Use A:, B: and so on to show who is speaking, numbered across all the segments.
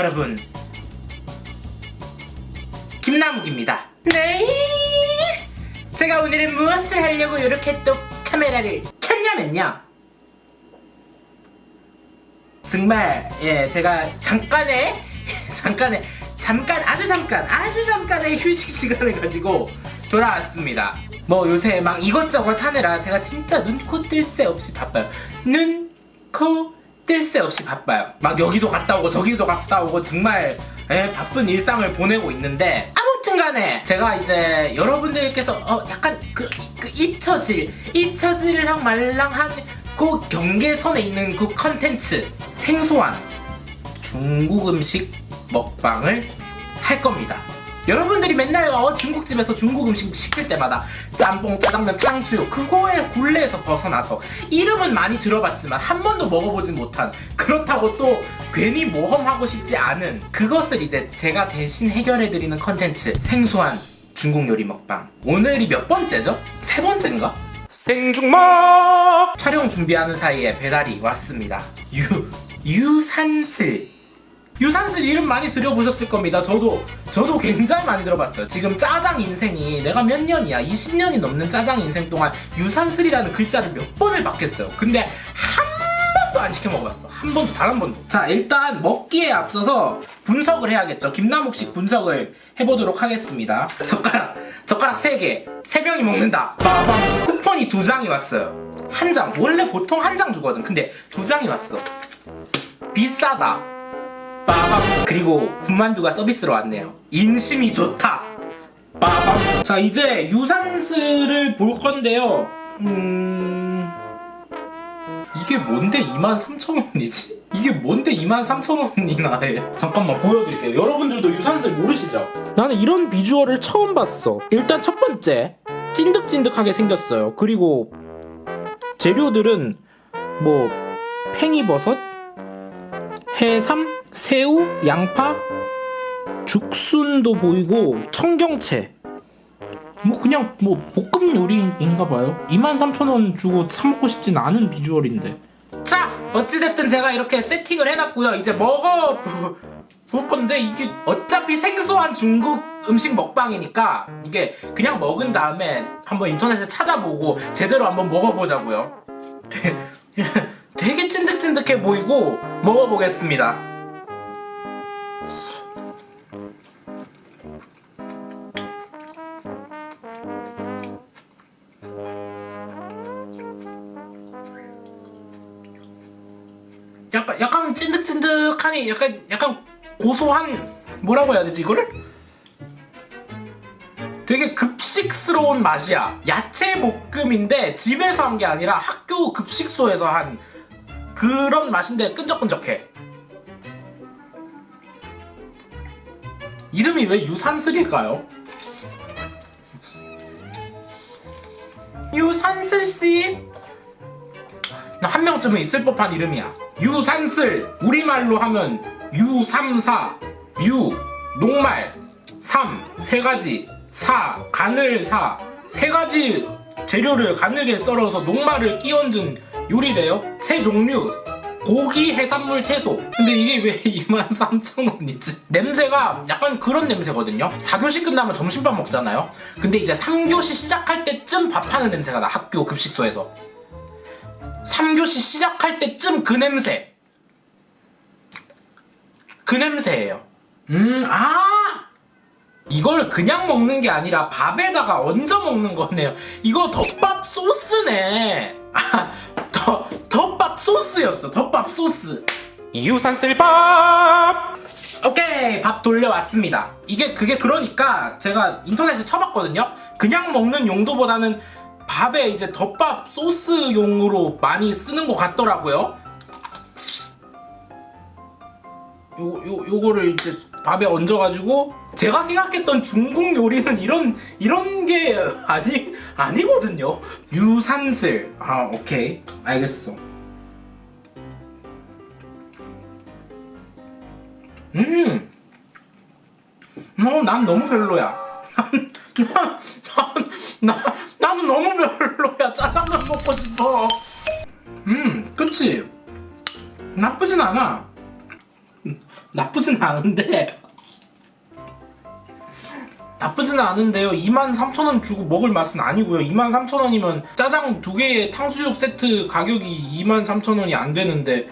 A: 여러분. 김나묵입니다. 네. 제가 오늘은 무엇을 하려고 이렇게 또 카메라를 켰냐면요. 정말 예 제가 잠깐의 잠깐의 잠깐 아주 잠깐 아주 잠깐의 휴식 시간을 가지고 돌아왔습니다. 뭐 요새 막 이것저것 하느라 제가 진짜 눈 코 뜰 새 없이 바빠요. 눈 코 뜰 새 없이 바빠요 막 여기도 갔다 오고 저기도 갔다 오고 정말 예, 바쁜 일상을 보내고 있는데 아무튼 간에 제가 이제 여러분들께서 어 약간 그, 그 잊혀질 잊혀질랑 말랑한 그 경계선에 있는 그 컨텐츠 생소한 중국 음식 먹방을 할 겁니다. 여러분들이 맨날 어, 중국집에서 중국 음식 시킬 때마다 짬뽕, 짜장면, 탕수육 그거의 굴레에서 벗어나서 이름은 많이 들어봤지만 한 번도 먹어보진 못한 그렇다고 또 괜히 모험하고 싶지 않은 그것을 이제 제가 대신 해결해드리는 컨텐츠 생소한 중국 요리 먹방 오늘이 몇 번째죠? 세 번째인가? 생중먹 촬영 준비하는 사이에 배달이 왔습니다 유 유산슬 유산슬 이름 많이 들어보셨을 겁니다. 저도 저도 굉장히 많이 들어봤어요. 지금 짜장 인생이 내가 몇 년이야? 20년이 넘는 짜장 인생 동안 유산슬이라는 글자를 몇 번을 받겠어요. 근데 한 번도 안 시켜 먹어봤어. 한 번도 단 한 번도. 자 일단 먹기에 앞서서 분석을 해야겠죠. 김남욱식 분석을 해보도록 하겠습니다. 젓가락 젓가락 3개 3명이 먹는다. 빠밤 쿠폰이 두 장이 왔어요. 한 장 원래 보통 한 장 주거든. 근데 두 장이 왔어. 비싸다. 빠밤. 그리고 군만두가 서비스로 왔네요. 인심이 좋다. 빠밤. 자 이제 유산슬을 볼 건데요. 음... 이게 뭔데 23,000원이지? 이게 뭔데 23,000원이나 해? 잠깐만 보여드릴게요. 여러분들도 유산슬 모르시죠? 나는 이런 비주얼을 처음 봤어. 일단 첫 번째 찐득찐득하게 생겼어요. 그리고 재료들은 뭐 팽이버섯? 해삼, 새우, 양파, 죽순도 보이고 청경채. 뭐 그냥 뭐 볶음 요리인가 봐요. 23,000원 주고 사 먹고 싶진 않은 비주얼인데. 자, 어찌됐든 제가 이렇게 세팅을 해놨고요. 이제 먹어 볼 건데 이게 어차피 생소한 중국 음식 먹방이니까 이게 그냥 먹은 다음에 한번 인터넷에 찾아보고 제대로 한번 먹어보자고요. 되게, 찐득찐득해 보이고 먹어보겠습니다. 약간 약간 찐득찐득하니 약간 약간 고소한 뭐라고 해야 되지 이거를? 되게 급식스러운 맛이야. 야채 볶음인데 집에서 한 게 아니라 학교 급식소에서 한 그런 맛인데 끈적끈적해. 이름이 왜 유산슬일까요? 유산슬 씨? 한 명쯤은 있을 법한 이름이야. 유산슬. 우리말로 하면 유삼사, 유, 녹말, 삼, 세 가지, 사, 가늘사, 세 가지 재료를 가늘게 썰어서 녹말을 끼얹은 요리래요. 세 종류. 고기, 해산물, 채소. 근데 이게 왜 23,000원이지? 냄새가 약간 그런 냄새거든요. 4교시 끝나면 점심밥 먹잖아요. 근데 이제 3교시 시작할 때쯤 밥하는 냄새가 나, 학교 급식소에서. 3교시 시작할 때쯤 그 냄새. 그 냄새예요. 음, 아! 이걸 그냥 먹는 게 아니라 밥에다가 얹어 먹는 거네요. 이거 덮밥 소스네. 아, 더, 덮밥 소스였어. 덮밥 소스. 유산슬밥! 오케이, 밥 돌려왔습니다. 이게, 그게 그러니까 제가 인터넷에 쳐봤거든요. 그냥 먹는 용도보다는 밥에 이제 덮밥 소스용으로 많이 쓰는 것 같더라고요. 요, 요, 요거를 이제 밥에 얹어가지고 제가 생각했던 중국 요리는 이런 이런 게 아니 아니거든요. 유산슬. 아 오케이 알겠어. 음. 어, 난 너무 별로야. 난, 난, 난, 나는 너무 별로야. 짜장면 먹고 싶어. 음, 그치? 나쁘진 않아. 나쁘진 않은데 나쁘지는 않은데요 23,000원 주고 먹을 맛은 아니고요 23,000원이면 짜장 두 개에 탕수육 세트 가격이 23,000원이 안 되는데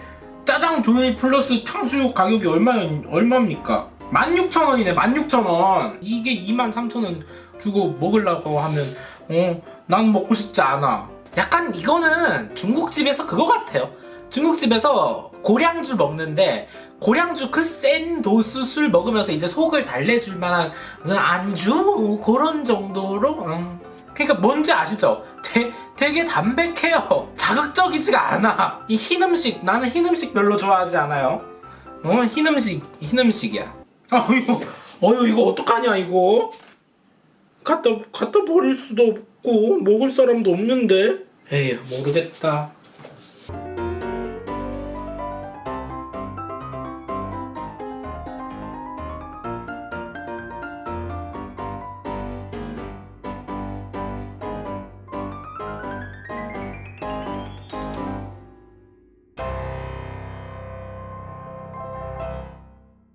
A: 짜장 둘 플러스 탕수육 가격이 얼마, 얼마입니까? 16,000원이네 16,000원 이게 23,000원 주고 먹으려고 하면 어, 난 먹고 싶지 않아 약간 이거는 중국집에서 그거 같아요 중국집에서 고량주 먹는데 고량주 그 센 도수 술 먹으면서 이제 속을 달래줄 만한 그 안주 그런 정도로 음. 그러니까 뭔지 아시죠? 되, 되게 담백해요. 자극적이지가 않아. 이 흰 음식 나는 흰 음식 별로 좋아하지 않아요. 어? 흰 음식 흰 음식이야. 아유 어유 이거 어떡하냐 이거? 갖다 갖다 버릴 수도 없고 먹을 사람도 없는데. 에휴 모르겠다